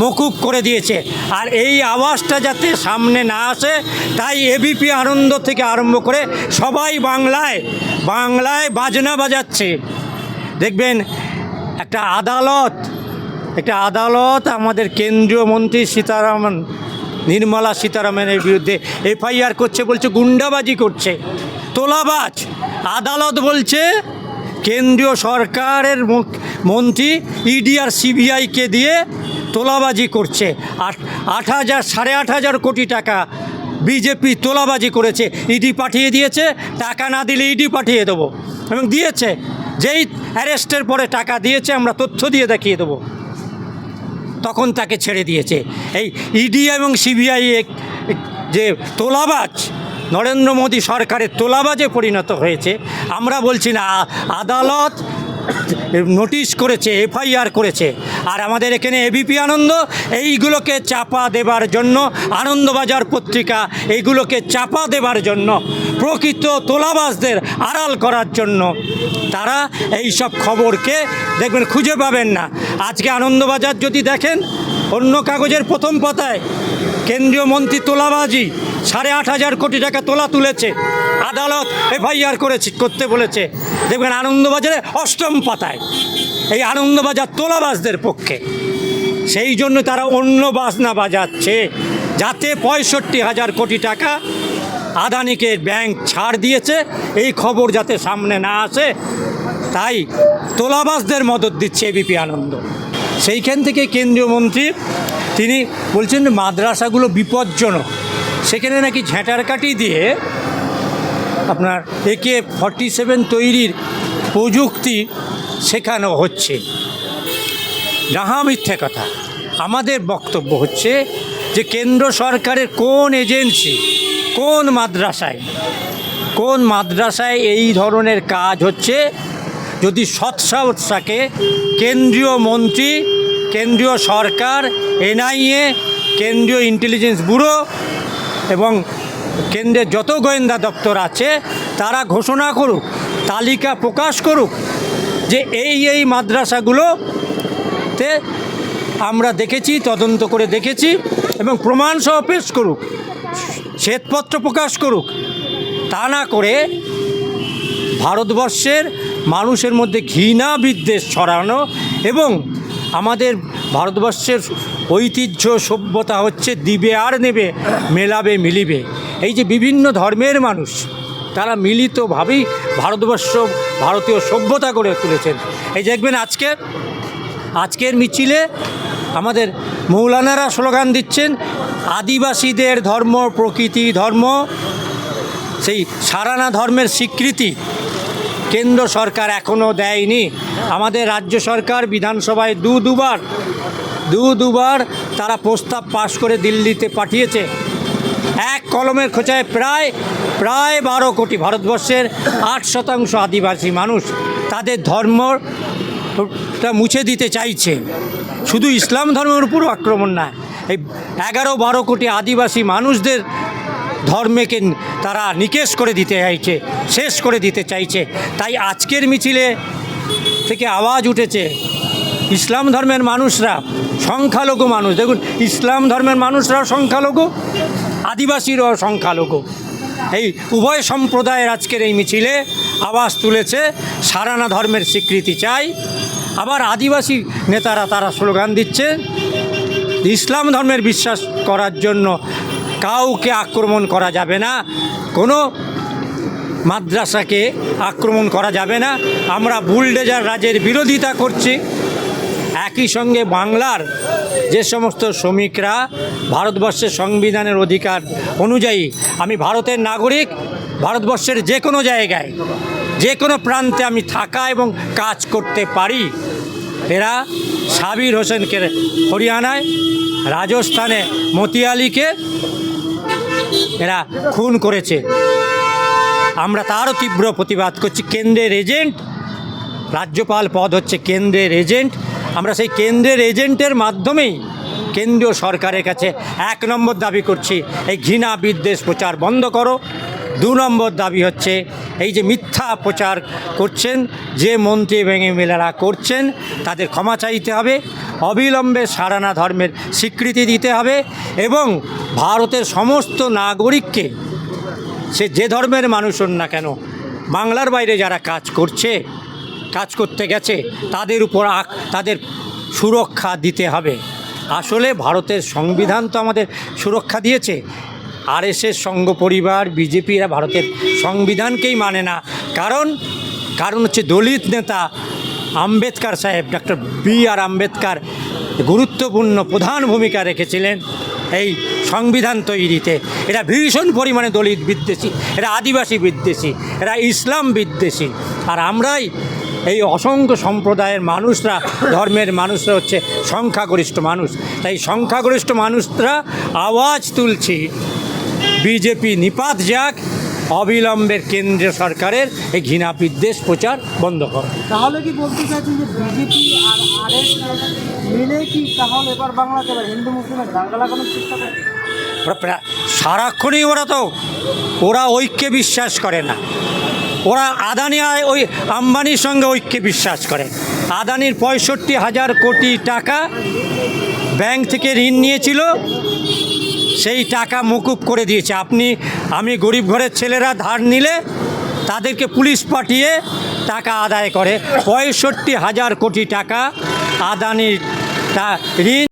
মকুব করে দিয়েছে। আর এই আওয়াজটা যাতে সামনে না আসে, তাই এবিপি আনন্দ থেকে আরম্ভ করে সবাই বাংলায় বাংলায় বাজনা বাজাচ্ছে। দেখবেন, একটা আদালত একটা আদালত আমাদের কেন্দ্রীয় মন্ত্রী সীতারামন, নির্মলা সীতারামনের বিরুদ্ধে এফআইআর করছে, বলছে গুন্ডাবাজি করছে, তোলাবাজ। আদালত বলছে, কেন্দ্রীয় সরকারের মন্ত্রী ইডি আর সিবিআইকে দিয়ে তোলাবাজি করছে। আট আট হাজার, সাড়ে আট হাজার কোটি টাকা বিজেপি তোলাবাজি করেছে। ইডি পাঠিয়ে দিয়েছে, টাকা না দিলে ইডি পাঠিয়ে দেবো। এবং দিয়েছে, যেই অ্যারেস্টের পরে টাকা দিয়েছে, আমরা তথ্য দিয়ে দেখিয়ে দেবো। তখন তাকে ছেড়ে দিয়েছে। এই ইডি এবং সিবিআই যে তোলাবাজ, নরেন্দ্র মোদী সরকারের তোলাবাজে পরিণত হয়েছে। আমরা বলছি না আদালত নোটিশ করেছে, এফআইআর করেছে। আর আমাদের এখানে এবিপি আনন্দ, এইগুলোকে চাপা দেবার জন্য, আনন্দবাজার পত্রিকা এইগুলোকে চাপা দেবার জন্য, প্রকৃত তোলাবাজদের আড়াল করার জন্য তারা এই সব খবরকে দেখবেন, খুঁজে পাবেন না। আজকে আনন্দবাজার যদি দেখেন, অন্য কাগজের প্রথম পাতায়, কেন্দ্রীয় মন্ত্রী তোলাবাজি, সাড়ে আট হাজার কোটি টাকা তোলা তুলেছে। আদালত এফআইআর করেছে, করতে বলেছে। দেখবেন আনন্দবাজারে অষ্টম পাতায়। এই আনন্দবাজার তোলাবাজদের পক্ষে। সেই জন্য তারা অন্য বাজনা বাজাচ্ছে, যাতে পঁয়ষট্টি হাজার কোটি টাকা আদানিকে ব্যাংক ছাড় দিয়েছে। এই খবর যাতে সামনে না আসে, তাই তোলাবাসদের মদত দিচ্ছে এবিপি আনন্দ। সেইখান থেকে কেন্দ্রীয় মন্ত্রী, তিনি বলছেন মাদ্রাসাগুলো বিপজ্জনক। সেখানে নাকি ঝ্যাঁটার কাটি দিয়ে আপনার একে ফর্টি সেভেন তৈরির প্রযুক্তি শেখানো হচ্ছে। যাহা মিথ্যে কথা। আমাদের বক্তব্য হচ্ছে যে কেন্দ্র সরকারের কোন এজেন্সি, কোন মাদ্রাসায় কোন মাদ্রাসায় এই ধরনের কাজ হচ্ছে, যদি সৎসাহসাকে কেন্দ্রীয় মন্ত্রী, কেন্দ্রীয় সরকার, এনআইএ, কেন্দ্রীয় ইন্টেলিজেন্স ব্যুরো এবং কেন্দ্রের যত গোয়েন্দা দপ্তর আছে, তারা ঘোষণা করুক, তালিকা প্রকাশ করুক যে এই এই মাদ্রাসাগুলোতে আমরা দেখেছি, তদন্ত করে দেখেছি এবং প্রমাণ সহ পেশ করুক, শ্বেতপত্র প্রকাশ করুক। তা না করে ভারতবর্ষের মানুষের মধ্যে ঘৃণা বিদ্বেষ ছড়ানো এবং আমাদের ভারতবর্ষের ঐতিহ্য সভ্যতা হচ্ছে দিবে আর নেবে, মেলাবে, মিলিবে। এই যে বিভিন্ন ধর্মের মানুষ, তারা মিলিতভাবেই ভারতবর্ষ, ভারতীয় সভ্যতা গড়ে তুলেছেন। এই দেখবেন আজকে, আজকের মিছিলে আমাদের মৌলানারা স্লোগান দিচ্ছেন, আদিবাসীদের ধর্ম প্রকৃতি ধর্ম। সেই সারানা ধর্মের স্বীকৃতি কেন্দ্র সরকার এখনও দেয়নি। আমাদের রাজ্য সরকার বিধানসভায় দু দুবার দু দুবার তারা প্রস্তাব পাশ করে দিল্লিতে পাঠিয়েছে। এক কলমের খোঁচায় প্রায় প্রায় বারো কোটি ভারতবর্ষের আট শতাংশ আদিবাসী মানুষ তাদের ধর্মটা মুছে দিতে চাইছে। শুধু ইসলাম ধর্মের উপরও আক্রমণ না, এই এগারো বারো কোটি আদিবাসী মানুষদের ধর্মকে তারা নিকেশ করে দিতে চাইছে, শেষ করে দিতে চাইছে। তাই আজকের মিছিলে থেকে আওয়াজ উঠেছে, ইসলাম ধর্মের মানুষরা সংখ্যালঘু মানুষ। দেখুন, ইসলাম ধর্মের মানুষরাও সংখ্যালঘু? আদিবাসীরাও সংখ্যালঘু। এই উভয় সম্প্রদায়ের আজকের এই মিছিলে আওয়াজ তুলেছে, সারানা ধর্মের স্বীকৃতি চাই। আবার আদিবাসী নেতারা তারা স্লোগান দিচ্ছে, ইসলাম ধর্মের বিশ্বাস করার জন্য কাউকে আক্রমণ করা যাবে না, কোনো মাদ্রাসাকে আক্রমণ করা যাবে না। আমরা বুলডেজার রাজের বিরোধিতা করছি একই সঙ্গে বাংলার যে সমস্ত শ্রমিকরা ভারতবর্ষের সংবিধানের অধিকার অনুযায়ী, আমি ভারতের নাগরিক, ভারতবর্ষের যে কোনো জায়গায়, যে কোনো প্রান্তে আমি থাকা এবং কাজ করতে পারি। এরা সাবির হোসেনকে হরিয়ানায়, রাজস্থানে মতিয়ালিকে এরা খুন করেছে। আমরা তারও তীব্র প্রতিবাদ করছি। কেন্দ্রের এজেন্ট, রাজ্যপাল পদ হচ্ছে কেন্দ্রের এজেন্ট। আমরা সেই কেন্দ্রের এজেন্টের মাধ্যমেই কেন্দ্রীয় সরকারের কাছে এক নম্বর দাবি করছি, এই ঘৃণা বিদ্বেষ প্রচার বন্ধ করো। দু নম্বর দাবি হচ্ছে, এই যে মিথ্যা প্রচার করছেন, যে মন্ত্রী ভেঙে মেলারা করছেন, তাদের ক্ষমা চাইতে হবে, অবিলম্বে সারানা ধর্মের স্বীকৃতি দিতে হবে এবং ভারতের সমস্ত নাগরিককে, সে যে ধর্মের মানুষ হন না কেন, বাংলার বাইরে যারা কাজ করছে কাজ করতে গেছে, তাদের উপর তাদের সুরক্ষা দিতে হবে। আসলে ভারতের সংবিধান তো আমাদের সুরক্ষা দিয়েছে। আর আরএসএস সংঘ পরিবার বিজেপিরা ভারতের সংবিধানকেই মানে না। কারণ কারণ হচ্ছে দলিত নেতা আম্বেদকর সাহেব ডক্টর বি আর আম্বেদকর গুরুত্বপূর্ণ প্রধান ভূমিকা রেখেছিলেন এই সংবিধান তৈরিতে। এরা ভীষণ পরিমাণে দলিত বিদ্বেষী, এরা আদিবাসী বিদ্বেষী, এরা ইসলাম বিদ্বেষী। আর আমরাই এই অসংখ্য সম্প্রদায়ের মানুষরা ধর্মের মানুষরা হচ্ছে সংখ্যাগরিষ্ঠ মানুষ। তাই সংখ্যাগরিষ্ঠ মানুষরা আওয়াজ তুলছি। বিজেপি নিপাত যাক অবিলম্বের কেন্দ্রীয় সরকারের এই ঘৃণা বিদ্বেষ প্রচার বন্ধ করো। তাহলে কি বলতে চাইছেন যে বিজেপি আর আরএস মিলে কি তাহলে এবার বাংলাতে এবার হিন্দু মুসলিমের দাঙ্গা লাগানোর চেষ্টা প্রা- সারাক্ষণই ওরা তো ওরা ঐক্যে বিশ্বাস করে না। ওরা আদানি ওই আম্বানির সঙ্গে ঐক্যে বিশ্বাস করে। আদানির পঁয়ষট্টি হাজার কোটি টাকা ব্যাংক থেকে ঋণ নিয়েছিল, সেই টাকা মকুব করে দিয়েছে। আপনি, আমি গরিব ঘরের ছেলেরা ধার নিলে তাদেরকে পুলিশ পাঠিয়ে টাকা আদায় করে। পঁয়ষট্টি হাজার কোটি টাকা আদানির ঋণ